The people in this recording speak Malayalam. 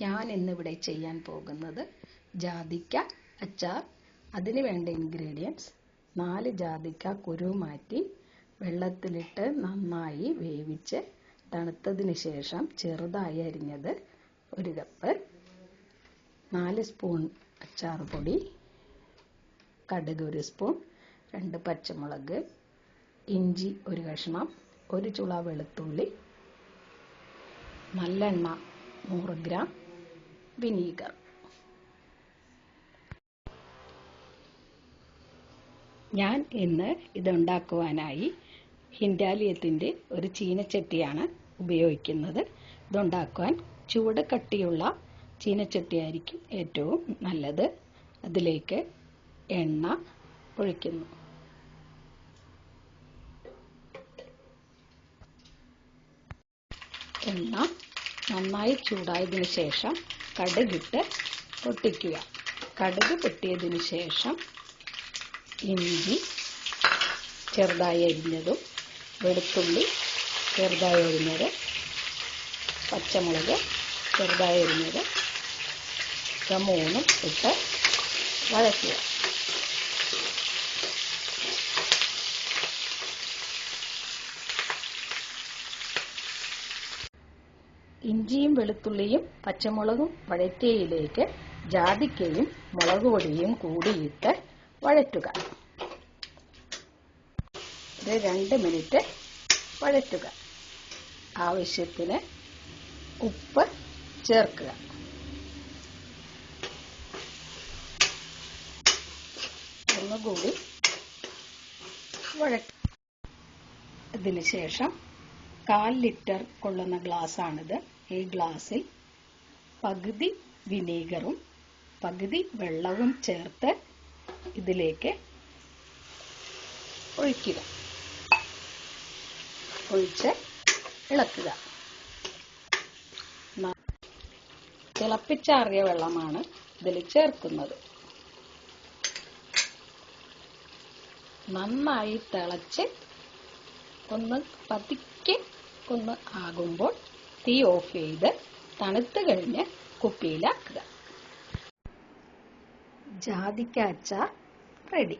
ഞാൻ ഇന്നിവിടെ ചെയ്യാൻ പോകുന്നത് ജാതിക്ക അച്ചാർ അതിന് വേണ്ട ഇൻഗ്രീഡിയൻസ് നാല് ജാതിക്ക കുരു മാറ്റി വെള്ളത്തിലിട്ട് നന്നായി വേവിച്ച് തണുത്തതിന് ശേഷം ചെറുതായി അരിഞ്ഞത് ഒരു കപ്പ് നാല് സ്പൂൺ അച്ചാർ പൊടി കടുക് ഒരു സ്പൂൺ രണ്ട് പച്ചമുളക് ഇഞ്ചി ഒരു കഷ്ണം ഒരു ചുള വെളുത്തുള്ളി നല്ലെണ്ണ നൂറ് ഗ്രാം വിനീഗർ ഞാൻ ഇന്ന് ഇതുണ്ടാക്കുവാനായി ഹിൻഡാലിയത്തിന്റെ ഒരു ചീനച്ചട്ടിയാണ് ഉപയോഗിക്കുന്നത്. ഇതുണ്ടാക്കുവാൻ ചൂട് കട്ടിയുള്ള ചീനച്ചട്ടിയായിരിക്കും ഏറ്റവും നല്ലത്. അതിലേക്ക് എണ്ണ ഒഴിക്കുന്നു. എണ്ണ നന്നായി ചൂടായതിനു ശേഷം കടുകിട്ട് പൊട്ടിക്കുക. കടുക് പൊട്ടിയതിന് ശേഷം ഇഞ്ചി ചെറുതായി അരിഞ്ഞതും വെളുത്തുള്ളി ചെറുതായി അരിഞ്ഞത് പച്ചമുളക് ചെറുതായി അരിഞ്ഞത് ഇവ മൂന്നും ഇട്ട് വഴറ്റുക. ഇഞ്ചിയും വെളുത്തുള്ളിയും പച്ചമുളകും വഴറ്റിയയിലേക്ക് ജാതിക്കയും മുളക് പൊടിയും കൂടിയിട്ട് വഴറ്റുക. രണ്ട് മിനിറ്റ് വഴറ്റുക. ആവശ്യത്തിന് ഉപ്പ് ചേർക്കുക. ഒന്നുകൂടി വഴ അതിനുശേഷം ശേഷം കാൽ ലിറ്റർ കൊള്ളുന്ന ഗ്ലാസ്സാണിത്. ഈ ഗ്ലാസ്സിൽ പകുതി വിനീഗറും പകുതി വെള്ളവും ചേർത്ത് ഇതിലേക്ക് ഒഴിക്കുക. ഒഴിച്ച് ഇളക്കുക. തിളപ്പിച്ചാറിയ വെള്ളമാണ് ഇതിൽ ചേർക്കുന്നത്. നന്നായി തിളച്ച് ഒന്ന് പതുക്കെ ഒന്ന് ആകുമ്പോൾ തീ ഓഫ് ചെയ്ത് തണുത്ത് കഴിഞ്ഞ് കുപ്പിയിലാക്കുക. ജാതിക്ക അച്ചാർ റെഡി.